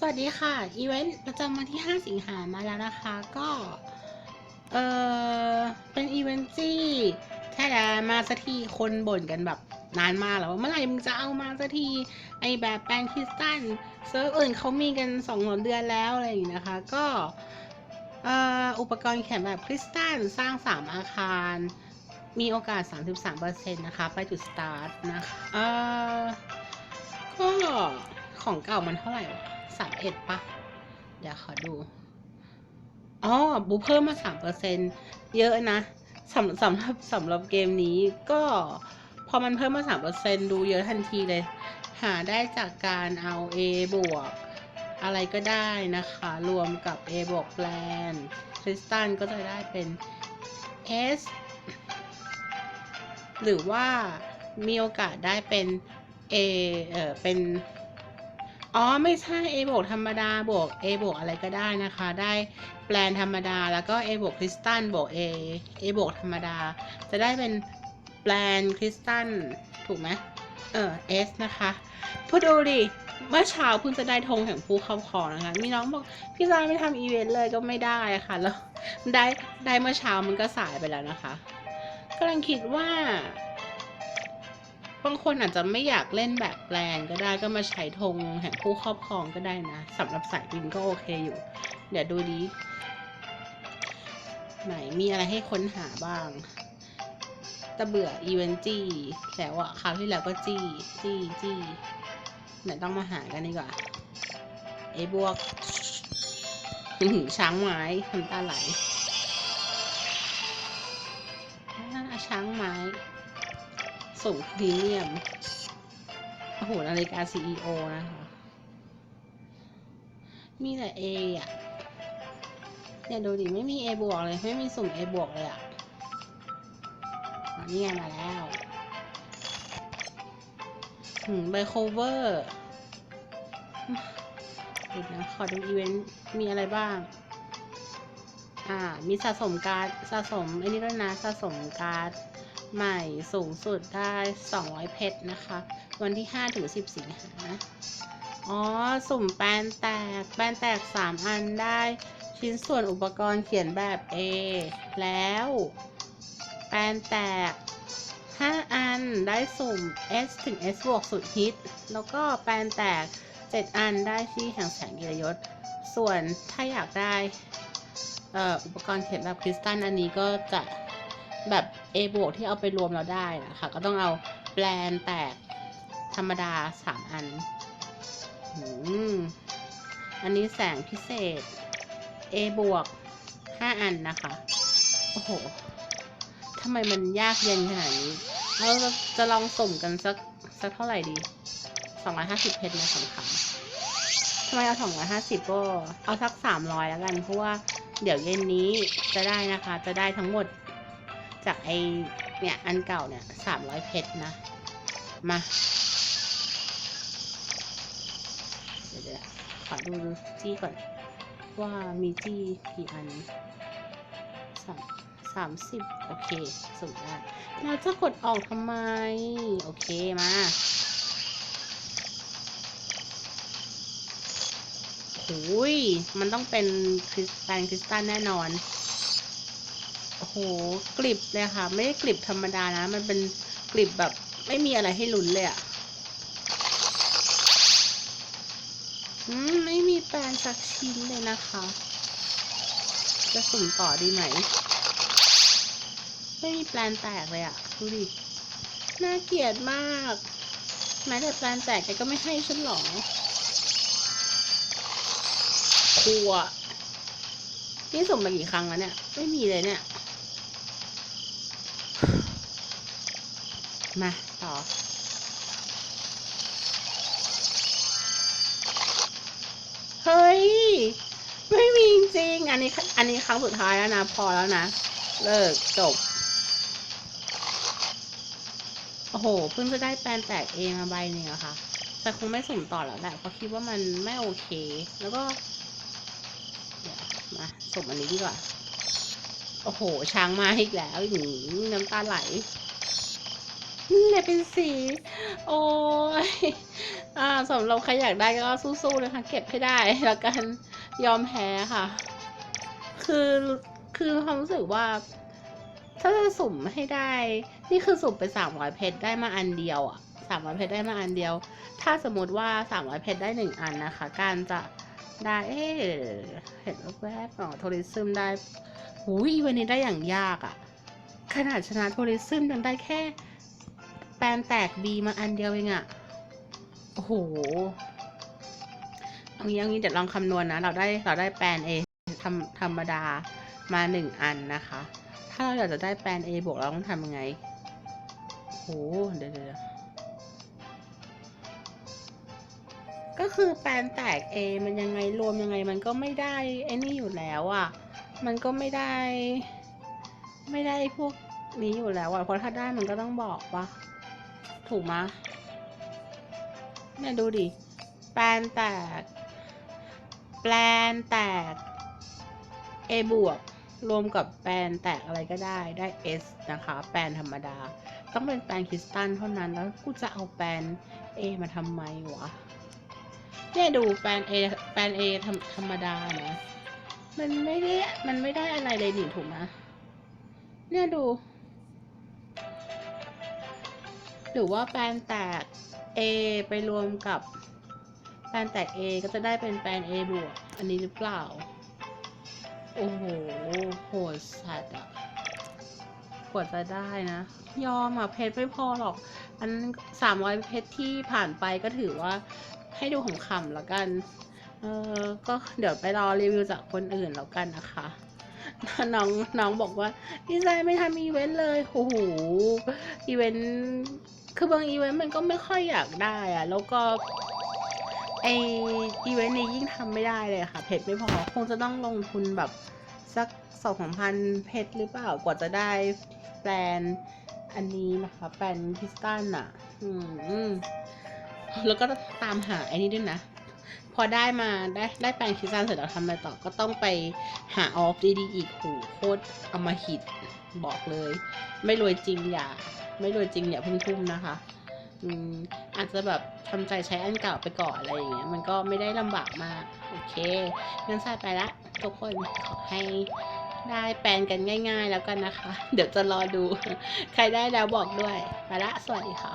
สวัสดีค่ะ อีเวนต์ประจำวันที่ 5 สิงหามาแล้วนะคะ ก็ เออเป็นอีเวนต์ที่แค่จะมาสักทีคนบ่นกันแบบนานมากแล้วว่าเมื่อไหร่มึงจะเอามาสักทีไอแบบแปลงคริสตัลเซิร์ฟอื่นเขามีกัน2องเดือนแล้วอะไรอย่างนี้นะคะ ก็ เอ่ออุปกรณ์เขียนแบบคริสตัลสร้าง 3 อาคาร มีโอกาส 33%นะคะ ไปจุดสตาร์ทนะคะ เอ่อก็ของเก่ามันเท่าไหร่วะ สามเอ็ดปะเดี๋ยวขอดูอ๋อบูเพิ่มมาสามเปอร์เซ็นเยอะนะสำสำหรับสำหรับเกมนี้ก็พอมันเพิ่มมาสามเปอร์เซ็นดูเยอะทันทีเลย หาได้จากการเอา A บวก อะไรก็ได้นะคะ รวมกับ A บวกแปลนคริสตัลก็จะได้เป็น S หรือว่ามีโอกาสได้เป็น A เออเป็น อ๋อไม่ใช่ A บวกธรรมดาบวก A บวกอะไรก็ได้นะคะ ได้แปลนธรรมดาแล้วก็ A บวกคริสตัลบวก A A บวกธรรมดา จะได้เป็นแปลนคริสตัลถูกไหมเออ S นะคะพูดดูดิเมื่อเช้าเพิ่งจะได้ธงแห่งผู้เข้าครองนะคะ มีน้องบอกพี่จาไม่ทำอีเวนต์เลยก็ไม่ได้ะค่ะ แล้วได้ได้เมื่อเช้ามันก็สายไปแล้วนะคะกำลังคิดว่า บางคนอาจจะไม่อยากเล่นแบบแปลนก็ได้ก็มาใช้ธงแห่งผู้ครอบครองก็ได้นะสำหรับสายบินก็โอเคอยู่ เดี๋ยวดูดีไหนมีอะไรให้ค้นหาบ้างต่เบื่ออีเวนจี้แล้วอะคราวที่แล้วก็จี้จี้จี้ไหนต้องมาหากันดีกว่าเอบวกอื้อหือช้างไม้น้ำตาไหลอ่าช้างไม้ ส่งพรีเมียม โอ้โห นาฬิกา CEO นะคะ มีแต่ A อะ เนี่ยดูดิไม่มี A บวกเลย ไม่มีสุ่ม A บวกเลยอะนี่ไงมาแล้วหืมไบโคเวอร์เดี๋ยวนะ ขอดูอีเวนต์ มีอะไรบ้าง อ่า มีสะสมการ์ด สะสมไอ้นี่ด้วยนะ สะสมการ์ด ใหม่สูงสุดได้ 200 เพชรนะคะ วันที่ 5 ถึง 10 สิงหาอ๋อ สุ่มแปลนแตก แปลนแตก 3 อันได้ ชิ้นส่วนอุปกรณ์เขียนแบบ A แล้ว แปลนแตก 5 อันได้สุ่ม S ถึง S บวกสุดฮิต แล้วก็แปลนแตก 7 อันได้ที่แห่งแสงเกียรยศ ส่วนถ้าอยากได้อุปกรณ์เขียนแบบคริสตัลอันนี้ก็จะแบบ A บวกที่เอาไปรวมเราได้นะคะ ก็ต้องเอาแปลนแตกธรรมดา 3 อัน อันนี้แสงพิเศษ A บวก 5 อันนะคะ โอ้โหทำไมมันยากเย็นขนาดนี้ เราจะจะลองสุ่มกันสักสักเท่าไหร่ดี 250 เพชรนะสำคัญทำไมเอา 250 ก็ เอาสัก 300 แล้วกัน เพราะว่าเดี๋ยวเย็นนี้จะได้นะคะ จะได้ทั้งหมด จากไอเนี่ยอันเก่าเนี่ยสามร้อยเพชรนะ มาเดี๋ยวขอดูจี้ก่อน ว่ามีจี้กี่อันสามสามสิบโอเคสุ่มได้เราจะกดออกทำไม โอเคมาโอ้ยมันต้องเป็นคริสตัลคริสตัลแน่นอน กลิบเลยค่ะ ไม่ได้กลิบธรรมดานะ มันเป็นกลิบแบบไม่มีอะไรให้ลุ้นเลยอะ่ะอืมไม่มีแปลงสักชิ้นเลยนะคะ จะสุ่มต่อดีไหม ไม่มีแปลนแตกเลยอะ่ะ ดูดิ น่าเกลียดมาก แม้แต่แปลนแตกแกก็ไม่ให้ฉันหรอครัวนี่สุ่มมากี่ครั้งแล้วเนี่ย ไม่มีเลยเนี่ย มาต่อ เฮ้ย ไม่มีจริงๆอันนี้ อันนี้ครั้งสุดท้ายแล้วนะ พอแล้วนะ เลิกจบ โอ้โห เพิ่งจะได้แปลนแตกเองมาใบหนึ่งอะค่ะ แต่คงไม่สุ่มต่อแล้วแหละ เพราะคิดว่ามันไม่โอเค แล้วก็ เดี๋ยวมาสุ่มอันนี้ดีกว่า โอ้โห ช้างมาอีกแล้วหืมน้ำตาไหล นี่แหละเป็นสี โอ้ยอ่าสำหรับใครอยากได้ก็สู้ๆนะคะเก็บให้ได้แล้วกันยอมแพ้ค่ะ คือคือความรู้สึกว่า ถ้าจะสุ่มให้ได้ นี่คือสุ่มไปสามร้อยเพชรได้มาอันเดียวอะสามร้อยเพชรได้มาอันเดียว ถ้าสมมติว่าสามร้อยเพชรได้หนึ่งอันนะคะ การจะได้เอ๊เห็นแวบๆอ๋อโทริซึมได้หูยวันนี้ได้อย่างยากอะขนาดชนะโทริซึมยังได้แค่ แปลนแตกบีมาอันเดียวเองอะโอ้โหเอางี้เอางี้เดี๋ยวลองคำนวณนะ เราได้เราได้แปลน A ธรรมธรรมดามาหนึ่งอันนะคะ ถ้าเราอยากจะได้แปลน A บวกเราต้องทำยังไงโหเดี๋ยวเดี๋ยวเดี๋ยวก็คือแปลนแตก A มันยังไงรวมยังไง มันก็ไม่ได้ไอ้นี่อยู่แล้วอะ่ะ มันก็ไม่ได้ ไม่ได้พวกนี้อยู่แล้วอะ่ะเพราะถ้าได้มันก็ต้องบอกว่า ถูกมะเนี่ยดูดิ แปลนแตก แปลนแตก A บวกรวมกับแปลนแตกอะไรก็ได้ได้ S นะคะ แปลนธรรมดา ต้องเป็นแปลนคริสตัลเท่านั้นแล้วกูจะเอาแปลน A มาทำไมวะเนี่ยดูแปลน A แปลน A ธรธรรมดานะมันไม่ได้มันไม่ได้อะไรเลยนี่ถูกไหมเนี่ยดู หรือว่าแปลนแตก A ไปรวมกับแปลนแตก A ก็จะได้เป็นแปลน A บวก อันนี้หรือเปล่า โอ้โหโหดสัตว์อะกว่าจะได้นะ ยอมอะเพชรไม่พอหรอก อันสามร้อยเพชรที่ผ่านไปก็ถือว่าให้ดูขำๆแล้วกัน เออก็เดี๋ยวไปรอรีวิวจากคนอื่นแล้วกันนะคะน้องน้องบอกว่าดีไซน์ไม่ทำอีเวนต์เลย โอ้โห อีเวนต์ คือบางอีเวนต์มันก็ไม่ค่อยอยากได้อะแล้วก็ไออีเวนต์นี้ยิ่งทำไม่ได้เลยค่ะ เพชรไม่พอคงจะต้องลงทุนแบบสักสองสามพันเพชรหรือเปล่ากว่าจะได้แปลนอันนี้นะคะแปลนพิสตันอะอืมแล้วก็ตามหาไอ้นี้ด้วยนะ พอได้มาได้ได้แปลงคริสตัลเสร็จแล้วทำอะไรต่อก็ต้องไปหาออฟดีๆอีกหูโคตรเอามาหิด บอกเลย ไม่รวยจริงอย่า ไม่รวยจริงอย่าเพิ่งทุ่มนะคะอืมอาจจะแบบทำใจใช้อันเก่าไปก่อนอะไรอย่างเงี้ยมันก็ไม่ได้ลำบากมาก โอเคงั้นสายไปละทุกคนขอให้ได้แปลนกันง่าย ๆ แล้วกันนะคะ เดี๋ยวจะรอดู ใครได้แล้วบอกด้วย ไปละสวัสดีค่ะ